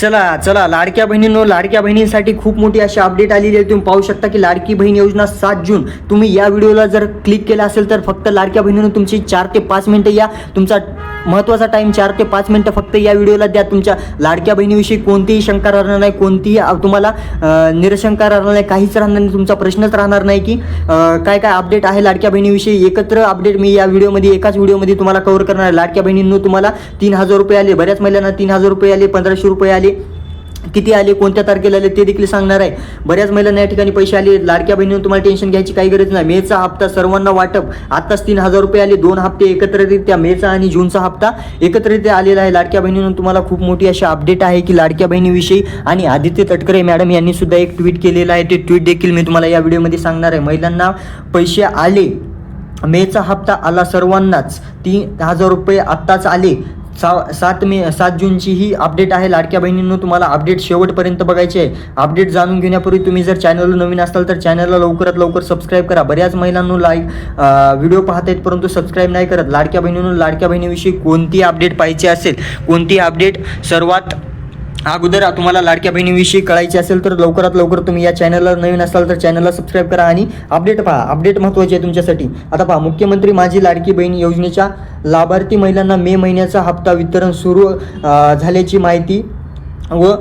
चला चला लाडक्या बहिणींनो लाडक्या बहिणींसाठी खूप मोठी अशी अपडेट आलेली आहे. तुम्ही पाहू शकता की लाडकी बहीण योजना सात जून. तुम्ही या व्हिडिओला जर क्लिक केला असेल तर फक्त लाडक्या बहिणीनं तुमची चार ते पाच मिनटं या. तुमचा महत्त्वाचा टाईम चार ते पाच मिनटं फक्त या व्हिडिओला द्या. तुमच्या लाडक्या बहिणीविषयी कोणतीही शंका राहणार नाही कोणतीही तुम्हाला निरशंका राहणार नाही काहीच राहणार नाही तुमचा प्रश्नच राहणार नाही की काय काय अपडेट आहे लाडक्या बहिणीविषयी. एकत्र अपडेट मी या व्हिडिओमध्ये एकाच व्हिडिओमध्ये तुम्हाला कव्हर करणार आहे. लाडक्या बहिणींनो तुम्हाला तीन हजार रुपये आले. बऱ्याच महिलांना तीन हजार रुपये आले पंधराशे रुपये आले. किती आले कोणत्या तारखेला आले ते देखील सांगणार आहे. बऱ्याच महिलांना या ठिकाणी पैसे आले लाडक्या बहिणीनं तुम्हाला टेन्शन घ्यायची काही गरज नाही. मेचा हप्ता सर्वांना वाटप. आत्ताच तीन हजार रुपये आले दोन हप्ते एकत्ररित्या मेचा आणि जूनचा हप्ता एकत्ररित्या आलेला आहे. लाडक्या बहिणीनं तुम्हाला खूप मोठी अशी अपडेट आहे की लाडक्या बहिणीविषयी आणि आदित्य तटकरे मॅडम यांनी सुद्धा एक ट्विट केलेलं आहे. ते ट्विट देखील मी तुम्हाला या व्हिडिओमध्ये सांगणार आहे. महिलांना पैसे आले मेचा हप्ता आला सर्वांनाच. तीन हजार रुपये आत्ताच आले. सा सात मे सात जूनची ही अपडेट आहे. लाडक्या बहिणींनो तुम्हाला अपडेट शेवटपर्यंत बघायची आहे. अपडेट जाणून घेण्यापूर्वी तुम्ही जर चॅनलला नवीन असाल तर चॅनलला लवकरात लवकर सबस्क्राईब करा. बऱ्याच महिलांनो लाईक व्हिडिओ पाहत आहेत परंतु सबस्क्राईब नाही करत. लाडक्या बहिणींनो लाडक्या बहिणीविषयी कोणती अपडेट पाहिजे असेल? कोणती अपडेट सर्वात अगोदर तुम्हाला लाडक्या बहिणीविषयी कळायची असेल तर लवकरात लवकर तुम्ही या चॅनलला नवीन असाल तर चॅनलला सबस्क्राईब करा आणि अपडेट पहा. अपडेट महत्त्वाची आहे तुमच्यासाठी. आता पहा मुख्यमंत्री माझी लाडकी बहीण योजनेच्या लाभार्थी महिलांना मे महिन्याचा हप्ता वितरण सुरू झाल्याची माहिती व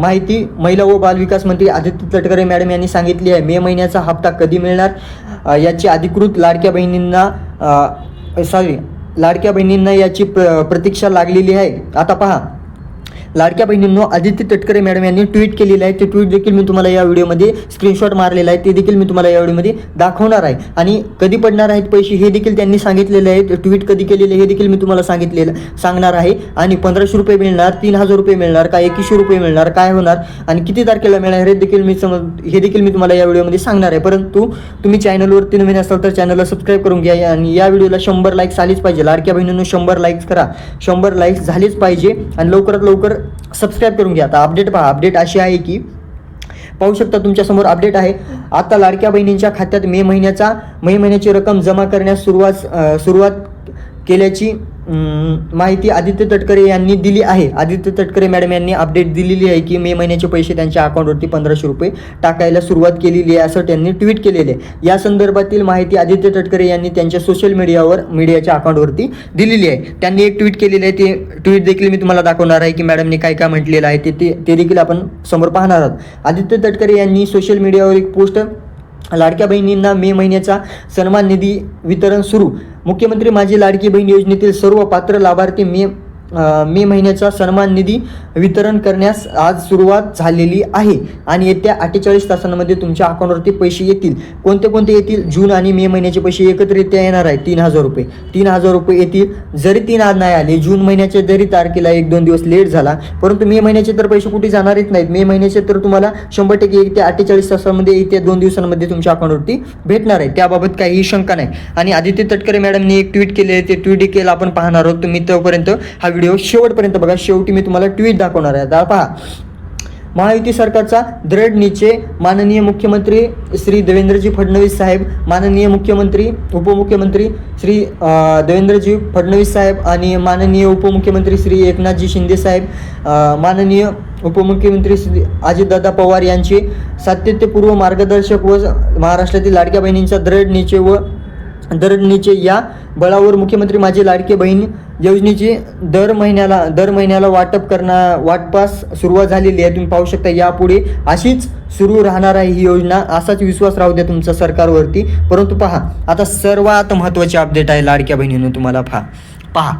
माहिती महिला व बालविकास मंत्री आदित्य तटकरे मॅडम यांनी सांगितली आहे. मे महिन्याचा हप्ता कधी मिळणार? याची अधिकृत लाडक्या बहिणींना सॉरी लाडक्या बहिणींना याची प्र प्रतीक्षा लागलेली आहे. आता पहा लाडक्या बहिणींनो आदित्य तटकरे मॅडम यांनी ट्विट केलेलं आहे. ते ट्विट देखील मी तुम्हाला या व्हिडिओमध्ये स्क्रीनशॉट मारलेला आहे. ते देखील मी तुम्हाला या व्हिडिओमध्ये दाखवणार आहे. आणि कधी पडणार आहेत पैसे हे देखील त्यांनी सांगितलेले आहे. ट्विट कधी केलेले हे देखील मी तुम्हाला सांगितलेलं सांगणार आहे. आणि पंधराशे रुपये मिळणार तीन हजार रुपये मिळणार का एकवीसशे रुपये मिळणार काय होणार आणि किती तारखेला मिळणार हे देखील मी समज हे देखील मी तुम्हाला या व्हिडिओमध्ये सांगणार आहे. परंतु तुम्ही चॅनलवरती नवीन असाल तर चॅनलला सबस्क्राईब करून घ्या. आणि या व्हिडिओला शंभर लाईक्स आलीच पाहिजे. लाडक्या बहिणींनो शंभर लाईक्स करा. शंभर लाईक्स झालीच पाहिजे. आणि लवकरात लवकर सबस्क्राईब करून घ्या. आता अपडेट पहा. अपडेट अशी आहे की पाहू शकता तुमच्यासमोर अपडेट आहे. आता लाडक्या बहिणींच्या खात्यात मे महिन्याचा मे महिन्याची रक्कम जमा करण्यास सुरुवात सुरुवात केल्याची माहिती आदित्य तटकरे यांनी दिली आहे. आदित्य तटकरे मॅडम यांनी अपडेट दिलेली आहे की मे महिन्याचे पैसे त्यांच्या अकाउंटवरती पंधराशे रुपये टाकायला सुरुवात केलेली आहे असं त्यांनी ट्विट केलेले आहे. या संदर्भातील माहिती आदित्य तटकरे यांनी त्यांच्या सोशल मीडियावर मीडियाच्या अकाउंटवरती दिलेली आहे. त्यांनी एक ट्विट केलेले आहे. ते ट्विट देखील मी तुम्हाला दाखवणार आहे की मॅडमने काय काय म्हटलेलं आहे ते ते- ते देखील आपण समोर पाहणार आहोत. आदित्य तटकरे यांनी सोशल मीडियावर एक पोस्ट लाडक्या बहिणींना मे महिन्याचा सन्मान निधी वितरण सुरू. मुख्यमंत्री माझी लाडकी बहीण योजनेतील सर्व पात्र लाभार्थी मे मे महिन्याचा सन्मान निधी वितरण करण्यास आज सुरुवात झालेली आहे. आणि येत्या अठ्ठेचाळीस तासांमध्ये तुमच्या अकाउंटवरती पैसे येतील. कोणते कोणते येतील? जून आणि मे महिन्याचे पैसे एकत्रित्या येणार आहे तीन हजार रुपये. तीन हजार रुपये येतील. जरी तीन आज नाही आले जून महिन्याच्या जरी तारखेला एक दोन दिवस लेट झाला परंतु मे महिन्याचे तर पैसे कुठे जाणारच नाहीत. मे महिन्याचे तर तुम्हाला शंभर टक्के एक ते अठ्ठेचाळीस तासामध्ये येत्या दोन दिवसांमध्ये तुमच्या अकाउंटवरती भेटणार आहे. त्याबाबत काहीही शंका नाही. आणि आदित्य तटकरे मॅडमने एक ट्विट केले ते ट्विट केलं आपण पाहणार आहोत. तुम्ही तोपर्यंत हा व्हिडिओ शेवटपर्यंत बघा. शेवटी मी तुम्हाला ट्विट दाखवणार आहे. आता पहा. महायुती सरकारचा दृढ निश्चय माननीय मुख्यमंत्री श्री देवेंद्रजी फडणवीस साहेब माननीय मुख्यमंत्री उपमुख्यमंत्री श्री देवेंद्रजी फडणवीस साहेब आणि माननीय उपमुख्यमंत्री श्री एकनाथजी शिंदे साहेब माननीय उपमुख्यमंत्री श्री अजितदादा पवार यांचे सातत्यपूर्व मार्गदर्शक व महाराष्ट्रातील लाडक्या बहिणींचा दृढ निश्चय व दृढ दरडणीचे या बळावर मुख्यमंत्री माझी लाडकी बहीण योजनेची दर महिन्याला दर महिन्याला वाटप करणार वाटपास सुरुवात झालेली आहे. तुम्ही पाहू शकता यापुढे अशीच सुरू राहणार आहे ही योजना. असाच विश्वास राहू द्या तुमचा सरकारवरती. परंतु पहा आता सर्वात महत्त्वाची अपडेट आहे लाडक्या बहिणीनं तुम्हाला पहा. पहा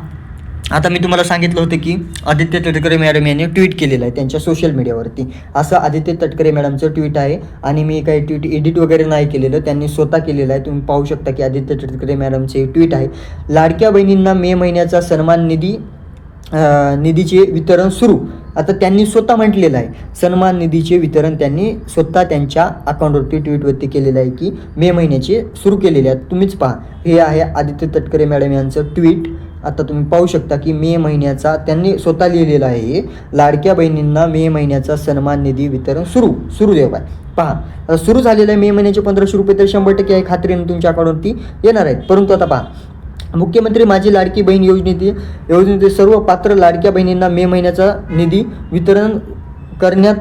आता मी तुम्हाला सांगितलं होतं की आदित्य तटकरे मॅडम यांनी ट्विट केलेलं आहे त्यांच्या सोशल मीडियावरती असं आदित्य तटकरे मॅडमचं ट्विट आहे आणि मी काही ट्विट एडिट वगैरे नाही केलेलं त्यांनी स्वतः केलेलं आहे. तुम्ही पाहू शकता की आदित्य तटकरे मॅडमचे ट्विट आहे. लाडक्या बहिणींना मे महिन्याचा सन्मान निधी निधीचे वितरण सुरू. आता त्यांनी स्वतः म्हटलेलं आहे. सन्मान निधीचे वितरण त्यांनी स्वतः त्यांच्या अकाउंटवरती ट्विटवरती केलेलं आहे की मे महिन्याचे सुरू केलेले आहेत. तुम्हीच पहा. हे आहे आदित्य तटकरे मॅडम यांचं ट्विट आता तुम्ही पाहू शकता की मे महिन्याचा त्यांनी स्वतः लिहिलेला आहे हे. लाडक्या बहिणींना मे महिन्याचा सन्मान निधी वितरण सुरू सुरू देव आहे पहा सुरू झालेलं आहे मे महिन्याचे पंधराशे रुपये तर शंभर टक्के आहे खात्रीने तुमच्या अकाउंटवरती येणार आहेत परंतु आता पहा मुख्यमंत्री माझी लाडकी बहीण योजनेतील योजनेतील सर्व पात्र लाडक्या बहिणींना मे महिन्याचा निधी वितरण करण्यात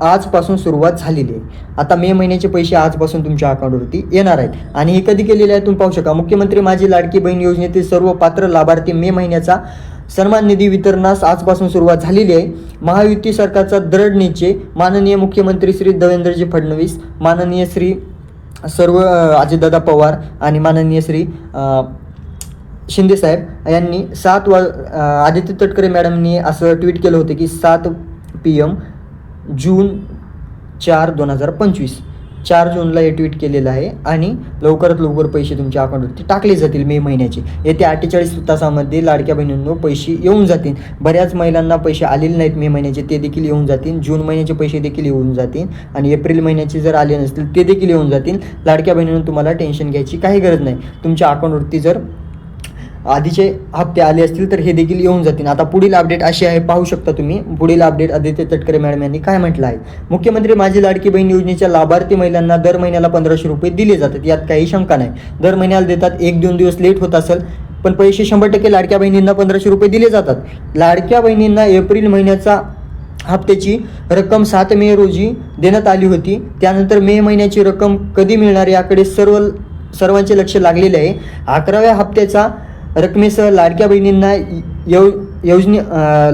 आजपासून सुरुवात झालेली आहे. आता मे महिन्याचे पैसे आजपासून तुमच्या अकाउंटवरती येणार आहेत. आणि हे कधी केलेले आहे तुम्ही पाहू शका मुख्यमंत्री माझी लाडकी बहीण योजनेतील सर्व पात्र लाभार्थी मे महिन्याचा सन्मान निधी वितरणास आजपासून सुरुवात झालेली आहे. महायुती सरकारचा दृढ निश्चय. माननीय मुख्यमंत्री श्री देवेंद्रजी फडणवीस माननीय श्री सर्व अजितदादा पवार आणि माननीय श्री शिंदेसाहेब यांनी सात वा आदित्य तटकरे मॅडमनी असं ट्विट केलं होतं की सात पी एम जून चार दोन हजार पंचवीस. चार जूनला हे ट्विट केलेलं आहे आणि लवकरात लवकर पैसे तुमच्या अकाउंटवरती टाकले जातील मे महिन्याचे. येत्या अठ्ठेचाळीस तासामध्ये लाडक्या बहिणींनो पैसे येऊन जातील. बऱ्याच महिलांना पैसे आलेले नाहीत मे महिन्याचे ते देखील येऊन जातील. जून महिन्याचे पैसे देखील येऊन जातील. आणि एप्रिल महिन्याचे जर आले नसतील ते देखील येऊन जातील. लाडक्या बहिणींनो तुम्हाला टेन्शन घ्यायची काही गरज नाही. तुमच्या अकाउंटवरती जर आधीचे हप्ते आले असतील तर हे देखील येऊन जातील. आता पुढील अपडेट अशी आहे पाहू शकता तुम्ही. पुढील अपडेट आदित्य तटकरे मॅडम यांनी काय म्हटलं आहे? मुख्यमंत्री माझी लाडकी बहीण योजनेच्या लाभार्थी महिलांना दर महिन्याला पंधराशे रुपये दिले जातात. यात काही शंका नाही. दर महिन्याला देतात एक दोन दिवस लेट होत असेल पण पैसे शंभर टक्के लाडक्या बहिणींना पंधराशे रुपये दिले जातात. लाडक्या बहिणींना एप्रिल महिन्याचा हप्त्याची रक्कम सात मे रोजी देण्यात आली होती. त्यानंतर मे महिन्याची रक्कम कधी मिळणार याकडे सर्व सर्वांचे लक्ष लागलेले आहे. अकराव्या हप्त्याचा रकमेसह लाडक्या बहिणींना यव योजने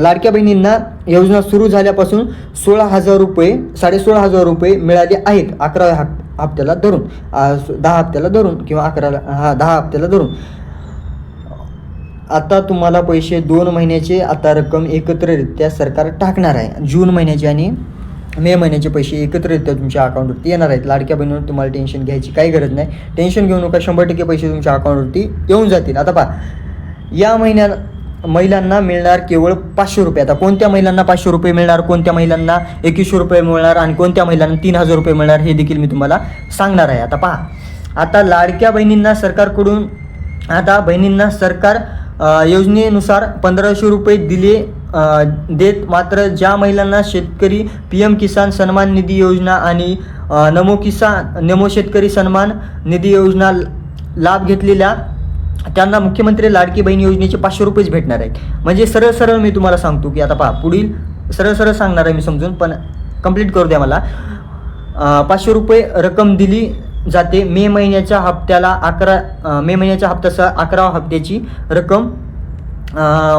लाडक्या बहिणींना योजना सुरू झाल्यापासून सोळा हजार रुपये साडेसोळा हजार रुपये मिळाले आहेत. अकरा हप्त्याला धरून. दहा हप्त्याला धरून किंवा अकराला हा दहा हप्त्याला धरून. आता तुम्हाला पैसे दोन महिन्याचे आता रक्कम एकत्ररित्या सरकार टाकणार आहे. जून महिन्याचे आणि मे महिन्याचे पैसे एकत्ररित्या तुमच्या अकाउंटवरती येणार आहेत. लाडक्या बहिणीवर तुम्हाला टेन्शन घ्यायची काही गरज नाही. टेन्शन घेऊ नका. शंभर टक्के पैसे तुमच्या अकाउंटवरती येऊन जातील. आता पहा या महिन्या महिलांना मिळणार केवळ पाचशे रुपये. आता कोणत्या महिलांना पाचशे रुपये मिळणार? कोणत्या महिलांना एकवीसशे रुपये मिळणार? आणि कोणत्या महिलांना तीन हजार रुपये मिळणार? हे देखील मी तुम्हाला सांगणार आहे. आता पहा आता लाडक्या बहिणींना सरकारकडून आता बहिणींना सरकार योजनेनुसार पंधराशे रुपये दिले देत मात्र ज्या महिलांना शेतकरी पी एम किसान सन्मान निधी योजना आणि नमो किसान नमो शेतकरी सन्मान निधी योजना लाभ घेतलेल्या त्यांना मुख्यमंत्री लाडकी बहीण योजनेचे पाचशे रुपयेच भेटणार आहेत. म्हणजे सरळ सरळ मी तुम्हाला सांगतो की आता पहा पुढील सरळ सरळ सांगणार आहे मी समजून पण कंप्लीट करू द्या मला. पाचशे रुपये रक्कम दिली जाते. मे महिन्याच्या हप्त्याला अकरा मे महिन्याच्या हप्त्याचा अकरा हप्त्याची रक्कम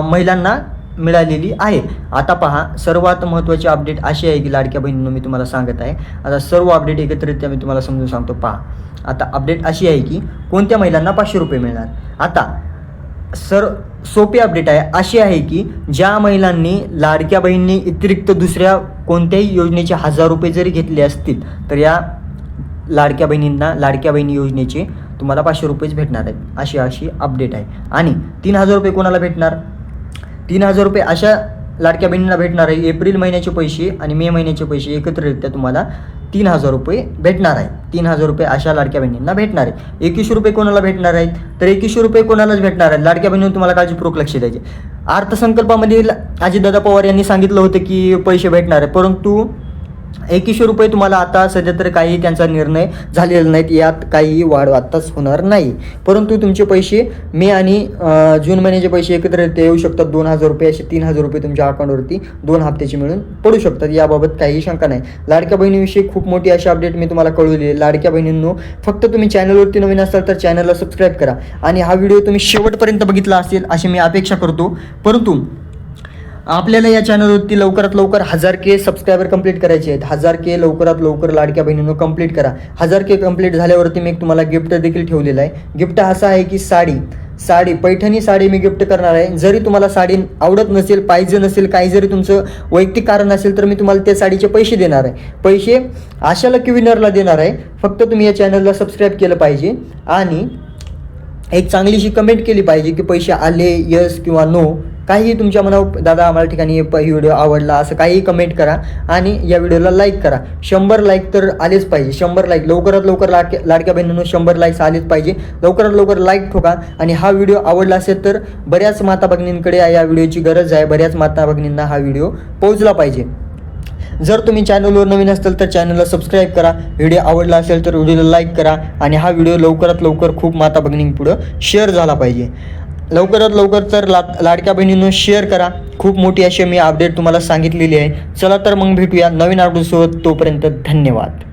महिलांना मिळालेली आहे. आता पहा सर्वात महत्त्वाची अपडेट अशी आहे की लाडक्या बहिणींनो मी तुम्हाला सांगत आहे. आता सर्व अपडेट एकत्रितरित्या मी तुम्हाला समजून सांगतो. पहा आता अपडेट अशी आहे की कोणत्या महिलांना पाचशे रुपये मिळणार? आता सर सोपी अपडेट आहे. अशी आहे की ज्या महिलांनी लाडक्या बहिणींनी व्यतिरिक्त दुसऱ्या कोणत्याही योजनेचे हजार रुपये जरी घेतले असतील तर या लाडक्या बहिणींना लाडक्या बहिणी योजनेचे तुम्हाला पाचशे रुपयेच भेटणार आहेत. अशी अशी अपडेट आहे. आणि तीन हजार रुपये कोणाला भेटणार? तीन हजार रुपये अशा लाडक्या बहिणींना भेटणार आहे. एप्रिल महिन्याचे पैसे आणि मे महिन्याचे पैसे एकत्ररित्या तुम्हाला तीन हजार रुपये भेटणार आहे. तीन हजार रुपये अशा लाडक्या बहिणींना भेटणार आहे. एकवीसशे रुपये कोणाला भेटणार आहेत? तर एकवीसशे रुपये कोणालाच भेटणार आहेत? लाडक्या बहिणीवर तुम्हाला काळजीपूर्वक लक्ष द्यायचे अर्थसंकल्पामध्ये अजितदादा पवार यांनी सांगितलं होतं की पैसे भेटणार आहे परंतु एकवीसशे रुपये तुम्हाला आता सध्या तर काही त्यांचा निर्णय झालेला नाहीत. यात काही वाढ आत्ताच होणार नाही. परंतु तुमचे पैसे मे आणि जून महिन्याचे पैसे एकत्र येऊ शकतात. दोन हजार रुपये असे तीन हजार रुपये तुमच्या अकाउंटवरती दोन हप्त्याचे मिळून पडू शकतात. याबाबत काहीही शंका नाही. लाडक्या बहिणीविषयी खूप मोठी अशी अपडेट मी तुम्हाला कळवली लाडक्या बहिणींनो फक्त तुम्ही चॅनलवरती नवीन असाल तर चॅनलला सबस्क्राईब करा. आणि हा व्हिडिओ तुम्ही शेवटपर्यंत बघितला असेल अशी मी अपेक्षा करतो. परंतु आपल्याला या चॅनलवरती लवकरात लवकर हजार के सबस्क्रायबर कंप्लीट करायचे आहेत. हजार के लवकरात लवकर लाडक्या बहिणीनं कंप्लीट करा. हजार के कंप्लीट झाल्यावरती मी एक तुम्हाला गिफ्ट देखील ठेवलेलं आहे. गिफ्ट असा आहे की साडी. साडी पैठणी साडी मी गिफ्ट करणार आहे. जरी तुम्हाला साडी आवडत नसेल पाहिजे नसेल काही जरी तुमचं वैयक्तिक कारण असेल तर मी तुम्हाला त्या साडीचे पैसे देणार आहे. पैसे अशा लकी विनरला देणार आहे. फक्त तुम्ही या चॅनलला सबस्क्राईब केलं पाहिजे आणि एक चांगलीशी कमेंट केली पाहिजे की पैसे आले यस किंवा नो काहीही तुमच्या मनावर दादा आम्हाला ठिकाणी प- ही व्हिडिओ आवडला असं काहीही कमेंट करा आणि या व्हिडिओला लाईक करा. शंभर लाईक तर आलेच पाहिजे. शंभर लाईक लवकरात लवकर लाडक्या लाडक्या बहिणींनो शंभर लाईक्स आलेच पाहिजे. लवकरात लवकर लाईक ठोका आणि हा व्हिडिओ आवडला असेल तर बऱ्याच माता भगिनींकडे या व्हिडिओची गरज आहे. बऱ्याच माता भगिनींना हा व्हिडिओ पोहोचला पाहिजे. जर तुम्ही चॅनलवर नवीन असाल तर चॅनलला सबस्क्राईब करा. व्हिडिओ आवडला असेल तर व्हिडिओला लाईक करा आणि हा व्हिडिओ लवकरात लवकर खूप माता भगिनींपुढं शेअर झाला पाहिजे. लवकरात लवकर तर ला लाडक्या बहिणीनं शेअर करा. खूप मोठी अशी मी अपडेट तुम्हाला सांगितलेली आहे. चला तर मग भेटूया नवीन अपडेटसोबत तोपर्यंत धन्यवाद.